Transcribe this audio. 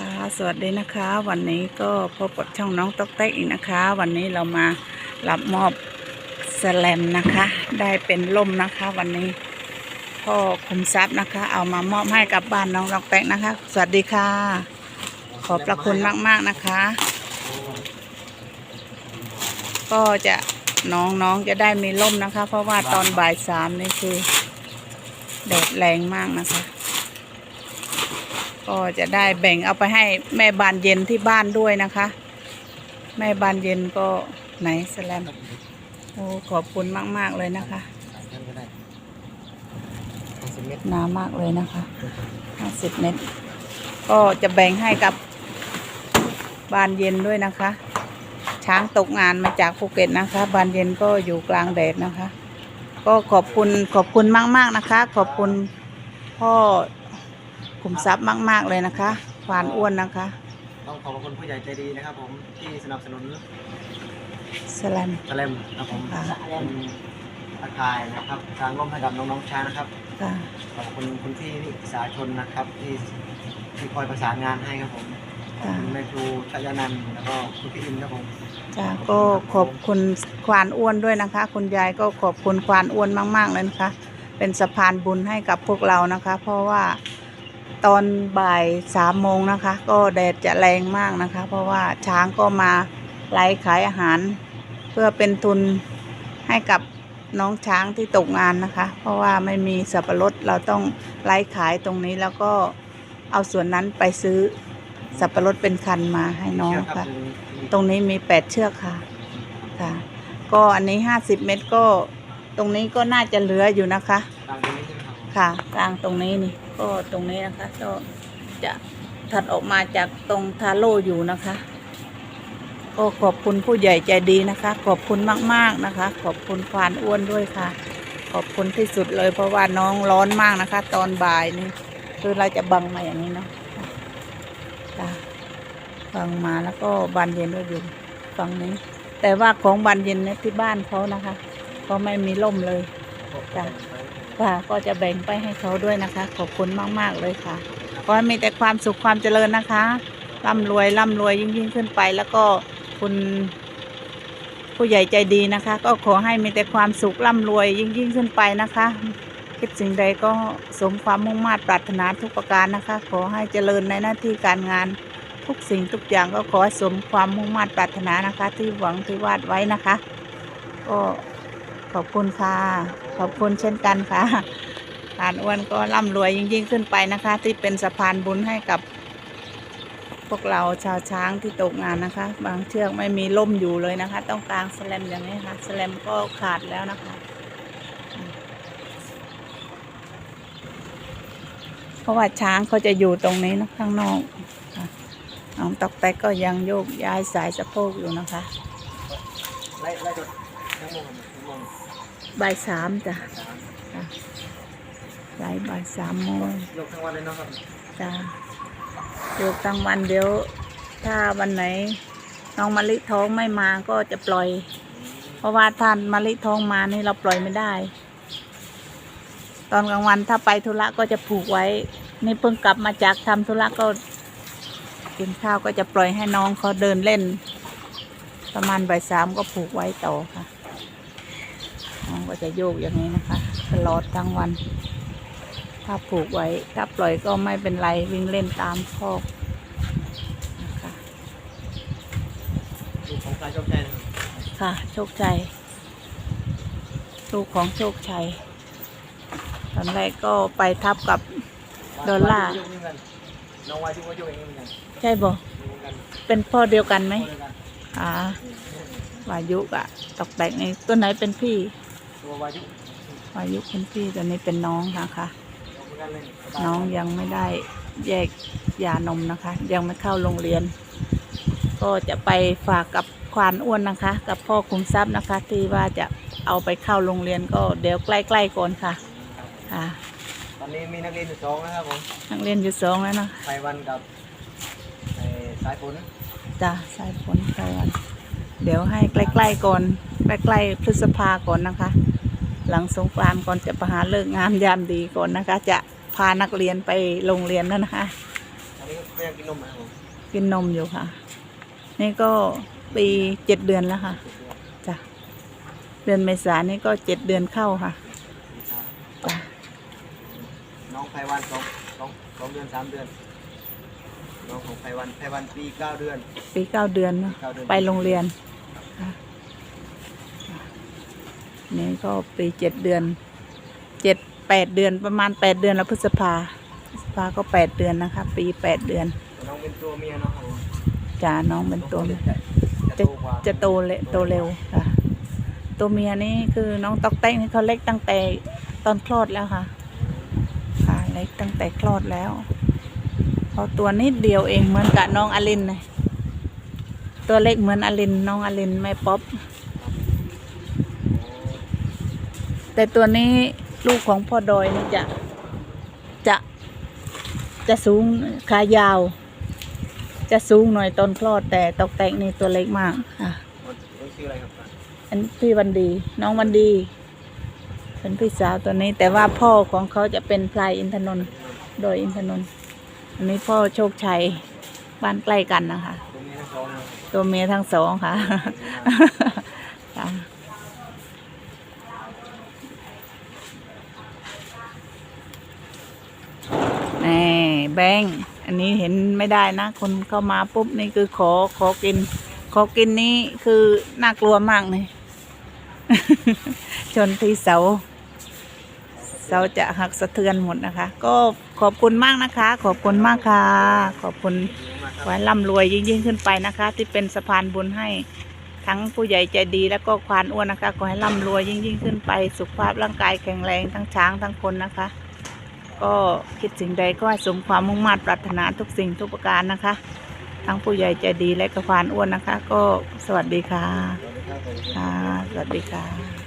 คะสวัสดีนะคะ วันนี้ก็พบกับช่องน้องต๊อกแต๊กอีกนะคะ วันนี้เรามารับมอบแสแลมนะคะ ได้เป็นล่มนะคะ วันนี้พ่อคุมทรัพย์นะคะ เอามามอบให้กับบ้านน้องต๊อกแต๊กนะคะ สวัสดีค่ะ ขอบพระคุณมากๆนะคะ ก็จะน้องๆจะได้มีล่มนะคะ เพราะว่าตอนบ่ายสามนี่คือแดดแรงมากนะคะ ก็จะได้แบ่งเอาไปให้แม่บานเย็นที่บ้านด้วยนะคะ แม่บานเย็นก็ไหนสแลมโอ้ขอบคุณมาก ๆ เลยนะคะท่านก็ได้ห้าสิบเมตรหนามากเลยนะคะห้าสิบเมตร ก็จะแบ่งให้กับบานเย็นด้วยนะคะ ช้างตกงานมาจากภูเก็ตนะคะ บานเย็นก็อยู่กลางแดดนะคะ ก็ขอบคุณขอบคุณมาก ๆ นะคะ ขอบคุณพ่อ ขุมทรัพย์มาก ๆ เลยนะคะควานอ้วนนะคะ ต้องขอบคุณผู้ใหญ่ใจดีนะครับ ผมที่สนับสนุนสแลม สแลมครับผมค่ะ เป็นอาคายนะครับทางร่มให้กับน้องๆช้างนะครับ ค่ะขอบคุณคุณพี่นิสาชนนะครับ ที่ที่คอยประสานงานให้ครับผมขอบคุณแม่ครูชยานันท์แล้วก็คุณพี่อินครับผมจ้าก็ขอบคุณควานอ้วนด้วยนะคะ คุณยายก็ขอบคุณควานอ้วนมาก ๆ เลยนะคะ เป็นสะพานบุญให้กับพวกเรานะคะ เพราะว่า ตอนบ่ายสามโมงนะคะ ก็แดดจะแรงมากนะคะ เพราะว่าช้างก็มาไล่ขายอาหาร เพื่อเป็นทุนให้กับน้องช้างที่ตกงานนะคะ เพราะว่าไม่มีสับปะรดเราต้องไล่ขายตรงนี้แล้วก็เอาส่วนนั้นไปซื้อสับปะรดเป็นคันมาให้น้องเชื่ครัค่ะบมีมีตรงนี้มีแปดเชือกค่ะค่ะ ก็อันนี้ห้าสิบเมตรก็ตรงนี้ก็น่าจะเหลืออยู่นะคะตามตรงนี้ใช่ไหมครับผมค่ะกลางตรงนี้นี่ ก็ตรงนี้นะคะ ก็จะถัดออกมาจากตรงทาโร่อยู่นะคะ ก็ขอบคุณผู้ใหญ่ใจดีนะคะ ขอบคุณมากๆนะคะ ขอบคุณควานอ้วนด้วยค่ะ ขอบคุณที่สุดเลย เพราะว่าน้องร้อนมากนะคะ ตอนบ่ายนี่คือเราจะบังมาอย่างนี้เนาะบังมาแล้วก็บานเย็นก็อยู่ฝั่งนี้ แต่ว่าของบานเย็นเนี่ยที่บ้านเขานะคะก็ไม่มีร่มเลยจ้ะ ค่ะ ก็จะแบ่งไปให้เขาด้วยนะคะ ขอบคุณมากๆเลยค่ะขอให้มีแต่ความสุขความเจริญนะคะร่ำรวยร่ำรวยยิ่งยิ่งขึ้นไปแล้วก็คุณผู้ใหญ่ใจดีนะคะ ก็ขอให้มีแต่ความสุขร่ำรวยยิ่งยิ่งขึ้นไปนะคะคิดสิ่งใดก็สมความมุ่งมา่ปรารถนาทุกประการนะคะ ขอให้เจริญในหน้าที่การงานทุกสิ่งทุกอย่างก็ขอให้สมความมุ่งมา่ปรารถนานะคะ ที่หวังที่วาดไว้นะคะ ก็ ขอบคุณค่ะ ขอบคุณเช่นกันค่ะผ่านอ้วนก็ร่ำรวยยิ่งยิ่งขึ้นไปนะคะ ที่เป็นสะพานบุญให้กับ พวกเราชาวช้างที่ตกงานนะคะ บางเชือกไม่มีล่มอยู่เลยนะคะ ต้องกลางสแลมอย่างนี้ค่ะสแลมก็ขาดแล้วนะคะ เพราะว่าช้างเขาจะอยู่ตรงนี้นะข้างนอกน้องตอกแตกก็ยังโยกย้ายสายสะโพกอยู่นะคะ บ่ายสามจ้ะสามค่ายบ่ายสามโมงยกทั้งวันเลยเนาะครับจ้ะยกทั้งวันเดี๋ยว ถ้าวันไหนน้องมะลิท้องไม่มาก็จะปล่อย เพราะว่าท่านมะลิท้องมานี่เราปล่อยไม่ได้ ตอนกลางวันถ้าไปธุระก็จะผูกไว้ นี่เพิ่งกลับมาจากทำธุระก็กินข้าวก็จะปล่อยให้น้องเขาเดินเล่น ประมาณบ่ายสามก็ผูกไว้ต่อค่ะ น้องก็จะโยกอย่างนี้นะคะ ตลอดทั้งวัน ถ้าผูกไว้ ถ้าปล่อยก็ไม่เป็นไรวิ่งเล่นตามคอกนะคะลูกของพลายโชคชัยนะครับค่ะโชคชัยลูกของโชคชัยตอนแรกก็ไปทับกับดอลลาร์วยุเหมือนกันน้องวายุก็ยุเองเหมือนกันใช่บ่อยู่เหมือนกันเป็นพ่อเดียวกันไหมตัวเดียวกันอ่าวายุกะตอกแตกนี่ตัวไหนเป็นพี่ ตัววายุวายุเป็นพี่ตัวนี้เป็นน้องนะคะเหมือนกันเลยน้องยังไม่ได้แยกยานมนะคะ ยังไม่เข้าโรงเรียน ก็จะไปฝากกับควานอ้วนนะคะ กับพ่อคุมทรัพย์นะคะ ที่ว่าจะเอาไปเข้าโรงเรียนก็เดี๋ยวใกล้ๆก่อนค่ะค่ะ ตอนนี้มีนักเรียนอยู่สองนะครับผมนักเรียนอยู่สองแล้วนะไพวันกับไอ้สายฝนจ้ะสายฝนไต้หวัน เดี๋ยวให้ใกล้ๆก่อนใกล้ๆพฤษภาก่อนนะคะ หลังสงกรานต์ก่อนจะประหารเลิกงามยามดีก่อนนะคะ จะพานักเรียนไปโรงเรียนแล้วนะคะอันนี้ก็ก็ยังกินนมนะครับผมกินนมอยู่ค่ะ นี่ก็ปีเจ็ดเดือนแล้วค่ะจ้ะเดือนเมษานี่ก็เจ็ดเดือนเข้าค่ะจ้ะน้องไพวันสองสองสองเดือนสามเดือน น้องของไพวันไพวันปีเก้าเดือน ปีเก้าเดือนเนอะเก้าเดือน ไปโรงเรียนค่ะ นี่ก็ปีเจ็ดเดือนเจ็ดแปดเดือนประมาณแปดเดือนแล้วพฤษภาพฤษภาก็แปดเดือนนะคะ ปีแปดเดือนน้องเป็นตัวเมียเนาะครับผมจ้าน้องเป็นตัวน้เมีองยจะจะจะโตกว่าจะโตเละโตเร็วค่ะ ตัวเมียนี่คือน้องตอกแตกนี่เขาเล็กตั้งแต่ตอนคลอดแล้วค่ะ ค่ะเล็กตั้งแต่คลอดแล้วเขาตัวนิดเดียวเองเหมือนกับน้องอลินเลยตัวเล็กเหมือนอลินน้องอลินแม่ป๊อป แต่ตัวนี้ลูกของพ่อดอยนี่จะจะจะสูงขายาว จะสูงหน่อยตอนคลอดแต่ตอกแตกนี่ตัวเล็กมากค่ะน้องชื่ออะไรครับอันพี่วันดี น้องวันดี เป็นพี่สาวตัวนี้ แต่ว่าพ่อของเขาจะเป็นพลายอินทนนท์โดยอินทนนท์อันนี้พ่อโชคชัยบ้านใกล้กันนะคะ ตัวเมียทั้งสองนะครับตัวเมียทั้งสองค่ะค่ะนี่ แบงอันนี้เห็นไม่ได้นะ คนเข้ามาปุ๊บนี่คือขอขอกิน ขอกินนี่คือน่ากลัวมากเลยชนที่เสาเสาจะหักสะเทือนหมดนะคะ ก็ขอบคุณมากนะคะ ขอบคุณมากค่ะ ขอบคุณขอให้ร่ำรวยยิ่งๆขึ้นไปนะคะ ที่เป็นสะพานบุญให้ทั้งผู้ใหญ่ใจดีแล้วก็ควานอ้วนนะคะขอให้ร่ำรวยยิ่งๆขึ้นไป สุขภาพร่างกายแข็งแรงทั้งช้างทั้งคนนะคะ ก็คิดสิ่งใดก็ให้สมความมุ่งมั่นปรารถนาทุกสิ่งทุกประการนะคะ ทั้งผู้ใหญ่ใจดีและกระฟานอ้วนนะคะ ก็สวัสดีค่ะค่ะสวัสดีค่ะ